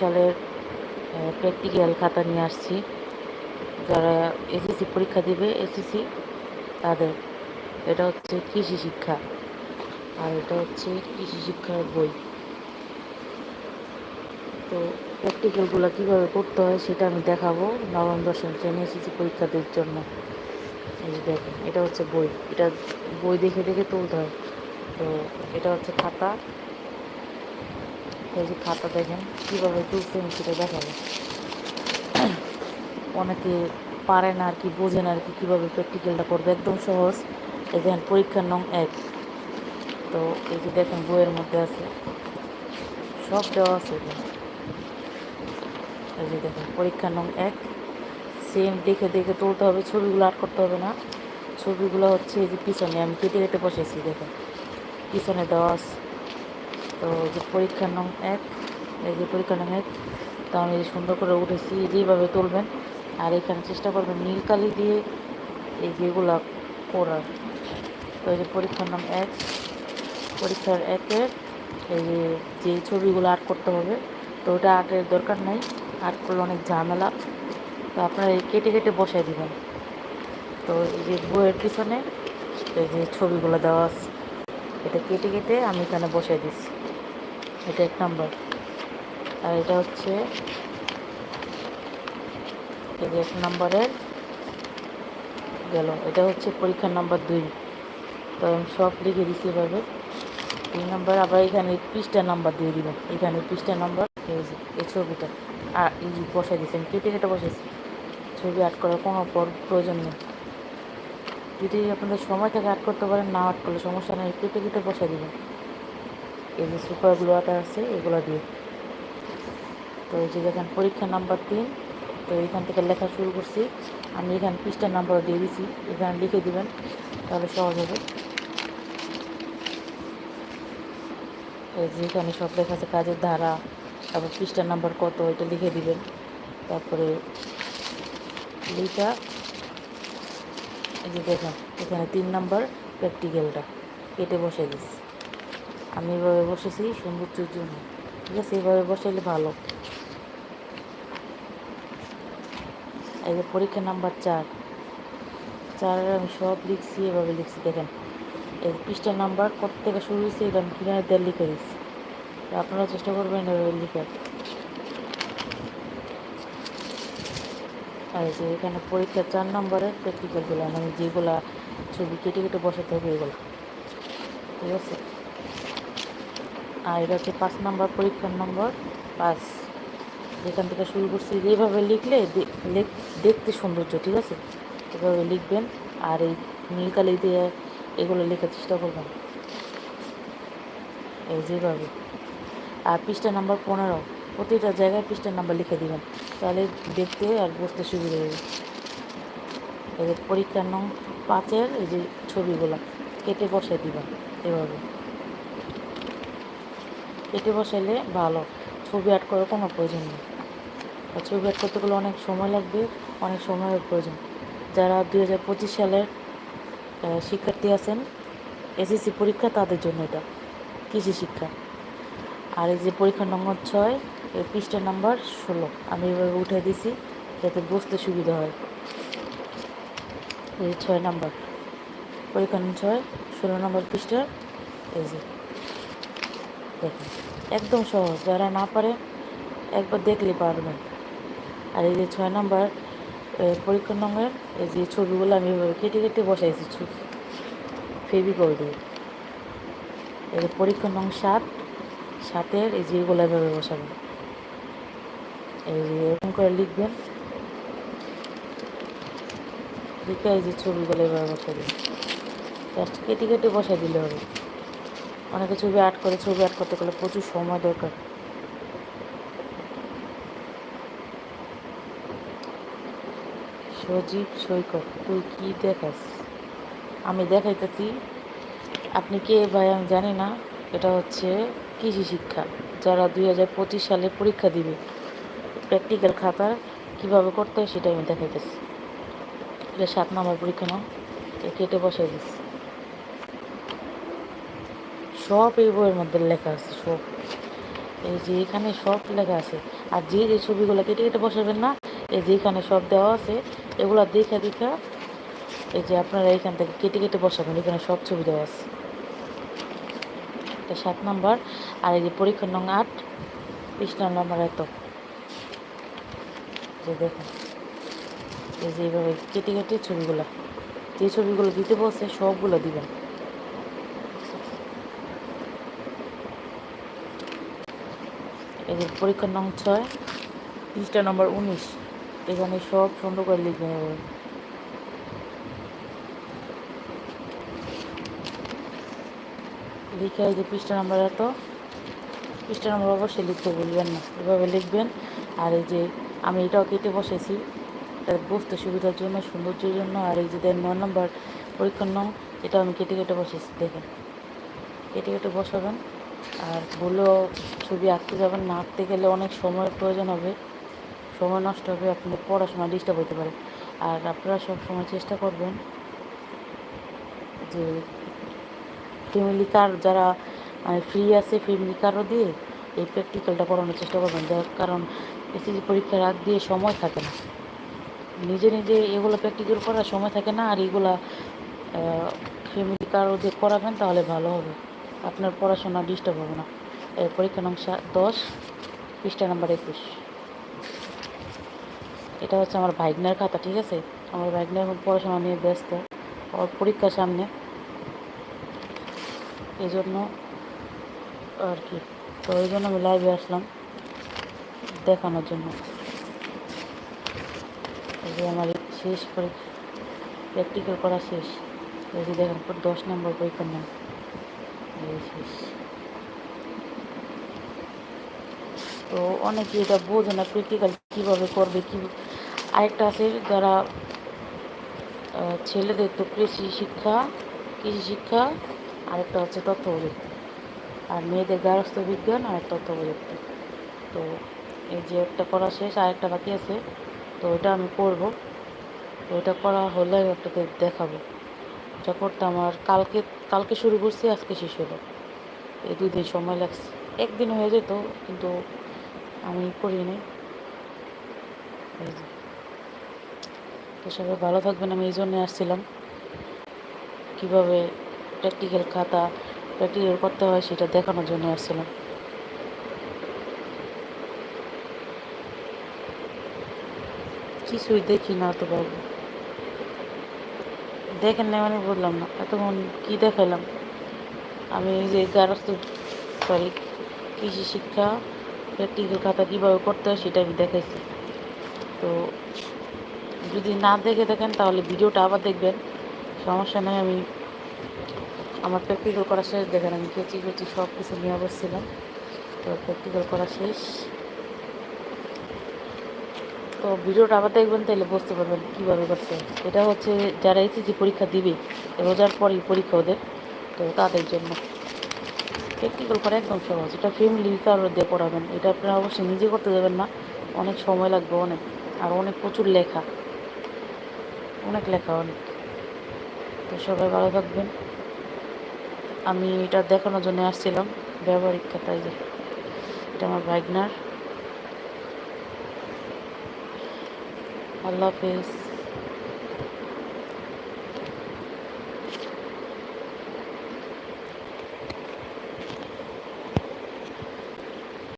সালের প্র্যাকটিক্যাল খাতা নিয়ে আসছি। যারা এসএসসি পরীক্ষা দিবে এসএসসি তাদের। এটা হচ্ছে কৃষি শিক্ষা। আর এটা হচ্ছে কৃষি শিক্ষার বই। তো প্র্যাকটিক্যালগুলো কীভাবে করতে হয়, সেটা আমি দেখাবো নবম, দশম শ্রেণি এসএসসি পরীক্ষাদের জন্য। এই যে দেখেন, এটা হচ্ছে বই। এটা বই দেখে দেখে তুলতে হয়। তো এটা হচ্ছে খাতা। যে খাতা দেখেন, কীভাবে তুলছে আমি সেটা দেখাবো। অনেকে পারে না আর কি, বোঝে না আর কি কীভাবে প্র্যাকটিক্যালটা করবে, একদম সহজ। এই দেখেন, পরীক্ষার নং এক। তো এই যে দেখেন, বইয়ের মধ্যে আছে। সব দেওয়া আছে এই যে দেখেন, পরীক্ষার নং এক। সেম দেখে দেখে তুলতে হবে, ছবিগুলো আট করতে হবে না। ছবিগুলো হচ্ছে এই যে পিছনে, আমি কেটে কেটে বসেছি দেখেন। পিছনে দেওয়া আছে। তো যে পরীক্ষার নং এক, এই যে পরীক্ষার নং এক, তো আমি সুন্দর করে উঠেছি, যেভাবে তুলবেন, আর এখানে চেষ্টা করবেন নীল কালি দিয়ে এই যেগুলা করার। তো এই যে পরীক্ষার নাম এক, পরীক্ষার একের এই যে যে ছবিগুলো আর্ট করতে হবে, তো ওটা আর্টের দরকার নাই, আর্ট করলে অনেক ঝামেলা। তো আপনারা এই কেটে কেটে বসাই দিবেন। তো এই যে বইয়ের পিছনে এই যে ছবিগুলো দেওয়া আছে, এটা কেটে কেটে আমি এখানে বসাই দিচ্ছি। এটা এক নম্বর। আর এটা হচ্ছে এক নম্বরের গেল। এটা হচ্ছে পরীক্ষার নাম্বার দুই। তো আমি সব লিখে দিচ্ছি এভাবে। তিন নাম্বার আবার এখানে পৃষ্ঠা নাম্বার দিয়ে দিবেন এখানে পৃষ্ঠা নাম্বার, এই ছবিটা। আর এই বসাই আমি কেটে কেটে বসেছি ছবি আর্ট করার কোনো প্রয়োজন নেই। যদি আপনাদের সময় থেকে আর্ট করতে পারেন, না আর্ট করলে সমস্যা নেই। কেটে কেটে বসাই দিবেন। এই যে সুপার গ্লুয়াটা আছে, এগুলো দিয়ে। তো এই যে দেখেন, পরীক্ষা নাম্বার তিন। তো এখান থেকে লেখা শুরু করছি। আমি এখানে পৃষ্ঠার নাম্বার দিয়ে দিছি। এখানে লিখে দিবেন, তাহলে সহজ হবে। এই যে এখানে সব লেখা আছে, কাজের ধারা, তারপর পৃষ্ঠার নাম্বার কত, এটা লিখে দিবেন। তারপরে লিখা, এই যে দেখেন, এখানে তিন নাম্বার প্র্যাকটিক্যালটা কেটে বসে দিচ্ছি। আমি এভাবে বসেছি সৌন্দর্যের জন্য। ঠিক আছে, এভাবে বসাইলে ভালো। এই যে পরীক্ষা নাম্বার চার। চার আমি সব লিখছি, এভাবে লিখছি, দেখেন। এই যে পৃষ্ঠার নাম্বার কত থেকে শুরু হয়েছে, এটা আমি কীভাবে দেড় লিখে দিচ্ছি। আপনারা চেষ্টা করবেন এভাবে লিখে। আর যে এখানে পরীক্ষা চার নম্বরের প্র্যাকটিক্যালগুলো মানে যেগুলা ছবি কেটে কেটে বসাতে হবে, এগুলো। ঠিক আছে? আর এটা হচ্ছে পাঁচ নম্বর, পরীক্ষার নম্বর, পাঁচ। যেখান থেকে শুরু করছি যেভাবে লিখলে দেখতে সৌন্দর্য, ঠিক আছে? এভাবে লিখবেন, আর এই নীল কালি দিয়ে এগুলো লেখার চেষ্টা করবেন। এই যেভাবে আর পৃষ্ঠা নাম্বার পনেরো, প্রতিটা জায়গায় পৃষ্ঠার নাম্বার লিখে দেবেন। তাহলে দেখতে আর বুঝতে সুবিধা হবে। যে পরীক্ষার নং পাঁচের এই যে ছবিগুলো, কেটে বসাই দিবেন, এভাবে। কেটে বসাইলে ভালো। ছবি আর্ট করার কোনো প্রয়োজন নেই। আর ছবি আর্ট করতে গেলে অনেক সময় লাগবে, অনেক সময়ের প্রয়োজন। যারা দুই হাজার পঁচিশ সালের শিক্ষার্থী আছেন এসএসসি পরীক্ষা তাদের জন্য এটা, কৃষি শিক্ষা। আর এই যে পরীক্ষা নম্বর ছয় এই পৃষ্ঠা নাম্বার ষোলো। আমি এভাবে উঠে দিছি, যাতে বুঝতে সুবিধা হয়। এই ছয় নাম্বার। পরীক্ষা ছয়, ষোলো নম্বর পৃষ্ঠা, এই যে। দেখুন, একদম সহজ। যারা না পারে, একবার দেখলে পারবেন। আর এই যে ছয় নম্বর পরীক্ষা নম্বর এই যে ছবিগুলো আমি এভাবে কেটে কেটে বসাইছি ফেভিকল দিয়ে এই যে পরীক্ষা নং সাত, সাতের, এই যে এগুলো এভাবে বসাবেন। এই যে এরকম করে লিখবেন। লিখে এই যে ছবিগুলো এভাবে বসাবেন। জাস্ট কেটে কেটে বসাই দিলে হবে। অনেকে ছবি আর্ট করে, ছবি আর্ট করতে গেলে প্রচুর সময় দরকার। সজীব সৈকত, তুই কি দেখাস? আমি দেখাইতেছি। আপনি কে ভাই আমি জানি না। এটা হচ্ছে কৃষি শিক্ষা। যারা দুই হাজার পঁচিশ সালে পরীক্ষা দিবে প্র্যাকটিক্যাল খাতা কীভাবে করতে হয় সেটা আমি দেখাইতেছি। এটা সাত নম্বর পরীক্ষা নাও কেটে বসাই দিচ্ছি সব এই বইয়ের মধ্যে লেখা আছে, সব। এই যে এখানে সব লেখা আছে। আর যে যে ছবিগুলো কেটে কেটে বসাবেন না, এই যে এখানে সব দেওয়া আছে, এগুলো দেখে দেখে এই যে আপনারা এখান থেকে কেটে কেটে বসাবেন, এখানে সব ছবি দেওয়া আছে। এটা সাত নম্বর। আর এই যে পরীক্ষা নং আট, পৃষ্ঠা নাম্বার এত। যে দেখুন। এই যে এইভাবে কেটে কেটে ছবিগুলো। যে ছবিগুলো দিতে বলছে, সবগুলো দিবেন। যে পরীক্ষার নং ছয়, পৃষ্ঠা নম্বর উনিশ, এখানে সব সুন্দর করে লিখবেন এভাবে লিখে এই যে পৃষ্ঠা নাম্বার এত, পৃষ্ঠা নাম্বার অবশ্যই লিখতে ভুলবেন না, এভাবে লিখবেন। আর এই যে আমি এটাও কেটে বসেছি তার বুঝতে সুবিধার জন্য, সৌন্দর্যের জন্য। আর এই যে দেন নয় নম্বর পরীক্ষার নং এটা আমি কেটে কেটে বসেছি, দেখেন। কেটে কেটে বসাবেন। আর ভুলেও ছবি আঁকতে যাবেন না, আঁকতে গেলে অনেক সময়ের প্রয়োজন হবে। সময় নষ্ট হবে আপনাদের পড়াশোনা ডিস্টার্ব হতে পারে। আর আপনারা সব সময় চেষ্টা করবেন যে ফ্যামিলি কার যারা মানে ফ্রি আছে ফ্যামিলি কারও দিয়ে এই প্র্যাকটিক্যালটা করানোর চেষ্টা করবেন। যার কারণ এসএসসি পরীক্ষার আগ দিয়ে সময় থাকে না। নিজে নিজে এগুলো প্র্যাকটিক্যাল করার সময় থাকে না, আর এগুলা ফ্যামিলি কারও দিয়ে করাবেন তাহলে ভালো হবে। আপনার পড়াশোনা ডিস্টার্ব হবে না। এর পরীক্ষা নং সা- দশ, পৃষ্ঠা নাম্বার একুশ। এটা হচ্ছে আমার ভাইগনার খাতা, ঠিক আছে? আমার ভাইগনা এখন পড়াশোনা নিয়ে ব্যস্ত। ওর পরীক্ষার সামনে। এই জন্য আর কি। তো এই জন্য আমি লাইভে আসলাম দেখানোর জন্য। এই যে আমার শেষ পরীক্ষা প্র্যাকটিক্যাল করা শেষ। এই যে দেখেন, দশ নম্বর পরীক্ষার শেষ তো অনেকে এটা বোঝে না প্র্যাকটিক্যাল কীভাবে করবে, কী আরেকটা আছে যারা ছেলেদের তো কৃষি শিক্ষা কৃষি শিক্ষা, আরেকটা হচ্ছে তথ্য প্রযুক্তি আর মেয়েদের গার্হস্থ্য বিজ্ঞান, আর তথ্য প্রযুক্তি তো এই যে একটা করা শেষ, আরেকটা বাকি আছে, তো এটা আমি করব। তো এটা করা হলে আপনাদের দেখাবো। এটা করতে আমার কালকে কালকে শুরু করছি, আজকে শেষ হলো। এই দুই দিন সময় লাগছে। একদিন হয়ে যেত, কিন্তু আমি করিনি তো সবাই ভালো থাকবেন, আমি এই জন্যে আসছিলাম। কীভাবে প্র্যাকটিক্যাল খাতা প্র্যাকটিক্যাল করতে হয় সেটা দেখানোর জন্য আসছিলাম। কিছুই দেখি না তো বাবু। দেখেন না মানে বললাম না। এতক্ষণ কী দেখালাম আমি যে গার্হস্থ সরি কৃষি শিক্ষা প্র্যাকটিক্যাল খাতা কীভাবে করতে হয় সেটা আমি দেখাইছি। তো যদি না দেখে দেখেন তাহলে ভিডিওটা আবার দেখবেন। সমস্যা নেই, আমি আমার প্র্যাকটিক্যাল করা শেষ। দেখেন আমি কেচি কেচি সব কিছু নিয়ে বসছিলাম। তো প্র্যাকটিক্যাল করা শেষ। তো ভিডিওটা আবার দেখবেন তাহলে বুঝতে পারবেন কীভাবে করতে। এটা হচ্ছে যারা এসএসসি পরীক্ষা দিবে, রোজার পরই পরীক্ষা ওদের, তো তাদের জন্য। প্র্যাকটিক্যাল করা একদম সহজ। এটা ফ্যামিলি কারোর দিয়ে পড়াবেন। এটা আপনারা অবশ্যই নিজে করতে যাবেন না। অনেক সময় লাগবে, অনেক। আর অনেক প্রচুর লেখা। অনেক লেখা, অনেক। তো সবাই ভালো থাকবেন। আমি এটা দেখানোর জন্য আসছিলাম ব্যবহারিক খাতায় যে। এটা আমার ভাইগনার আল্লাহ হাফেজ